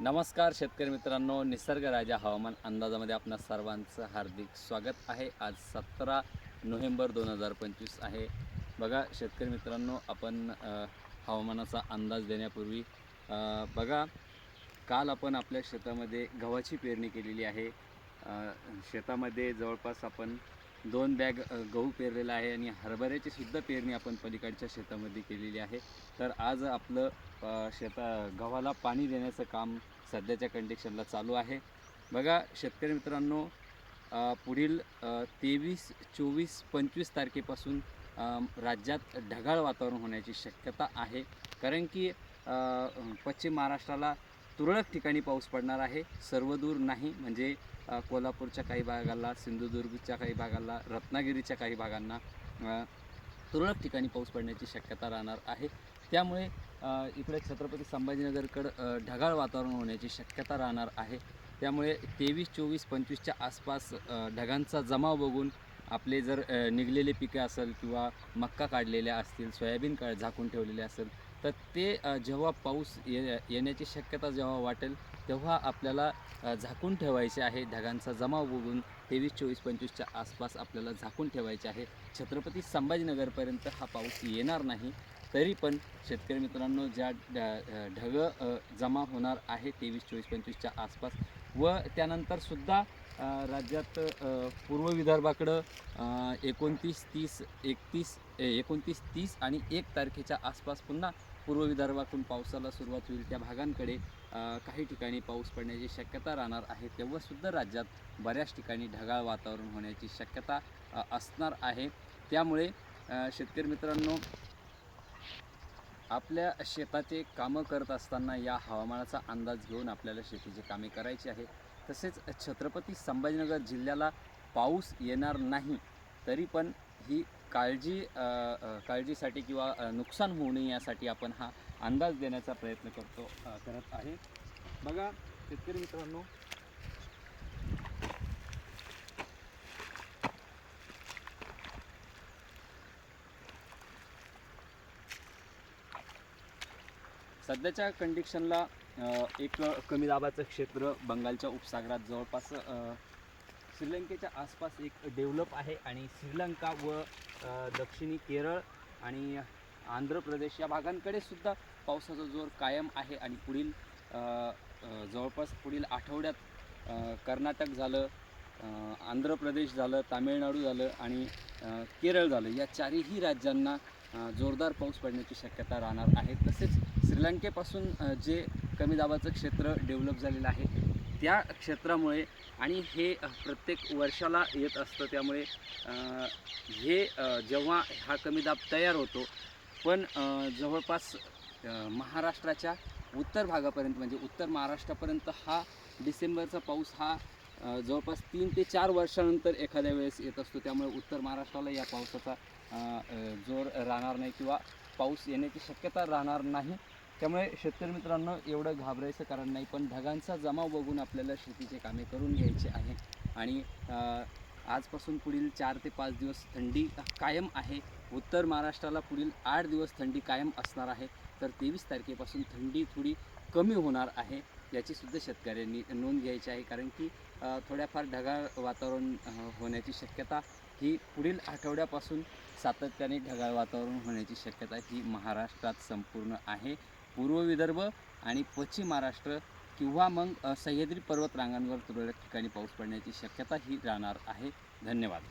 नमस्कार शेतकरी मित्रांनो निसर्ग राजा हवामान अंदाजामध्ये आपणा सर्वांचं हार्दिक स्वागत आहे. आज सतरा नोव्हेंबर दोन हजार पंचवीस आहे. बघा शेतकरी मित्रांनो आपण हवामानाचा अंदाज देण्यापूर्वी बघा काल आपण आपल्या शेतामध्ये गव्हाची पेरणी केलेली आहे. शेतामध्ये जवळपास आपण दोन बॅग गहू पेरलेला आहे आणि हरभऱ्याची सुद्धा पेरणी आपण पलीकडच्या शेतामध्ये केलेली आहे. तर आज आपलं शेता गव्हाला पाणी देण्याचं काम सध्याच्या कंडिशनला चालू आहे. बघा शेतकरी मित्रांनो पुढील तेवीस चोवीस पंचवीस तारखेपासून राज्यात ढगाळ वातावरण होण्याची शक्यता आहे. कारण की पश्चिम महाराष्ट्राला तुरळक ठिकाणी पाऊस पडणार आहे. सर्वदूर नाही म्हणजे कोल्हापूरच्या काही भागाला सिंधुदुर्गच्या काही भागाला रत्नागिरीच्या काही भागांना तुरळक ठिकाणी पाऊस पडण्याची शक्यता राहणार आहे. त्यामुळे इकडे छत्रपती संभाजीनगरकडं ढगाळ वातावरण होण्याची शक्यता राहणार आहे. त्यामुळे तेवीस चोवीस पंचवीसच्या आसपास ढगांचा जमाव बघून आपले जर निघलेले पिके असेल किंवा मक्का काढलेल्या असतील सोयाबीन का झाकून ठेवलेले असेल तर ते जेव्हा पाऊस ये येण्याची शक्यता जेव्हा वाटेल तेव्हा आपल्याला झाकून ठेवायचे आहे. ढगांचा जमाव बघून तेवीस चोवीस पंचवीसच्या आसपास आपल्याला झाकून ठेवायचे आहे. छत्रपती संभाजीनगरपर्यंत हा पाऊस येणार नाही. तरी पण शेतकरी मित्रांनो ज्या ढ- ढग जमा होणार आहे तेवीस चोवीस पंचवीसच्या आसपास व त्यानंतरसुद्धा राज्यात पूर्व विदर्भाकडं एकोणतीस तीस एकतीस ए, एकोणतीस तीस आणि एक तारखेच्या आसपास पुन्हा पूर्व विदर्भातून पावसाला सुरुवात होईल. त्या भागांकडे काही ठिकाणी पाऊस पडण्याची शक्यता राहणार आहे. तेव्हासुद्धा राज्यात बऱ्याच ठिकाणी ढगाळ वातावरण होण्याची शक्यता असणार आहे. त्यामुळे शेतकरी मित्रांनो आपल्या शेताचे कामं करत असताना या हवामानाचा अंदाज घेऊन आपल्याला शेतीची कामे करायची आहे. तसेच छत्रपती संभाजीनगर जिल्ह्याला पाऊस येणार नाही तरी पण ही काळजी काळजीसाठी किंवा नुकसान होऊ नये यासाठी आपण हा अंदाज देण्याचा प्रयत्न करतो करत आहे. बघा शेतकरी मित्रांनो. सध्याच्या कंडिशनला एक कमी दाबाचं क्षेत्र बंगालच्या उपसागरात जवळपास श्रीलंकेच्या आसपास एक डेव्हलप आहे आणि श्रीलंका व दक्षिणी केरळ आणि आंध्र प्रदेश या भागांकडे सुद्धा पावसाचा जोर कायम आहे आणि पुढील जवळपास पुढील आठवड्यात कर्नाटक झालं आंध्र प्रदेश झालं तामिळनाडू झालं आणि केरळ झालं. या चारही राज्यांना जोरदार पाऊस पडण्याची शक्यता राहणार आहे. तसेच श्रीलंकेपासून जे कमी दाबाचं क्षेत्र डेव्हलप झालेलं आहे त्या क्षेत्रामुळे आणि हे प्रत्येक वर्षाला येत असतं त्यामुळे हे जेव्हा हा कमी दाब तयार होतो पण जवळपास महाराष्ट्राच्या उत्तर भागापर्यंत म्हणजे उत्तर महाराष्ट्रापर्यंत हा डिसेंबरचा पाऊस हा जवळपास तीन ते चार वर्षानंतर एखाद्या वेळेस येत असतो. त्यामुळे उत्तर महाराष्ट्राला या पावसाचा जोर राहणार नाही किंवा पाऊस येण्याची शक्यता राहणार नाही. त्यामुळे शेतकरी मित्रांनो एवढं घाबरायचं कारण नाही पण ढगांचा जमाव बघून आपल्याला शेतीचे कामे करून घ्यायचे आहे. आणि आजपासून पुढील चार ते पाच दिवस थंडी कायम आहे. उत्तर महाराष्ट्राला पुढील आठ दिवस थंडी कायम असणार आहे. तर तेवीस तारखेपासून थंडी थोडी कमी होणार आहे याचीसुद्धा शेतकऱ्यांनी नोंद घ्यायची आहे. कारण की थोड्याफार ढगाळ वातावरण होण्याची शक्यता ही पुढील आठवड्यापासून सातत्याने ढगाळ वातावरण होण्याची शक्यता ही महाराष्ट्रात संपूर्ण आहे. पूर्व विदर्भ आणि पश्चिम महाराष्ट्र किंवा मग सह्याद्री पर्वत रांगांवर तुरळक ठिकाणी पाऊस पडण्याची शक्यता ही राहणार आहे. धन्यवाद.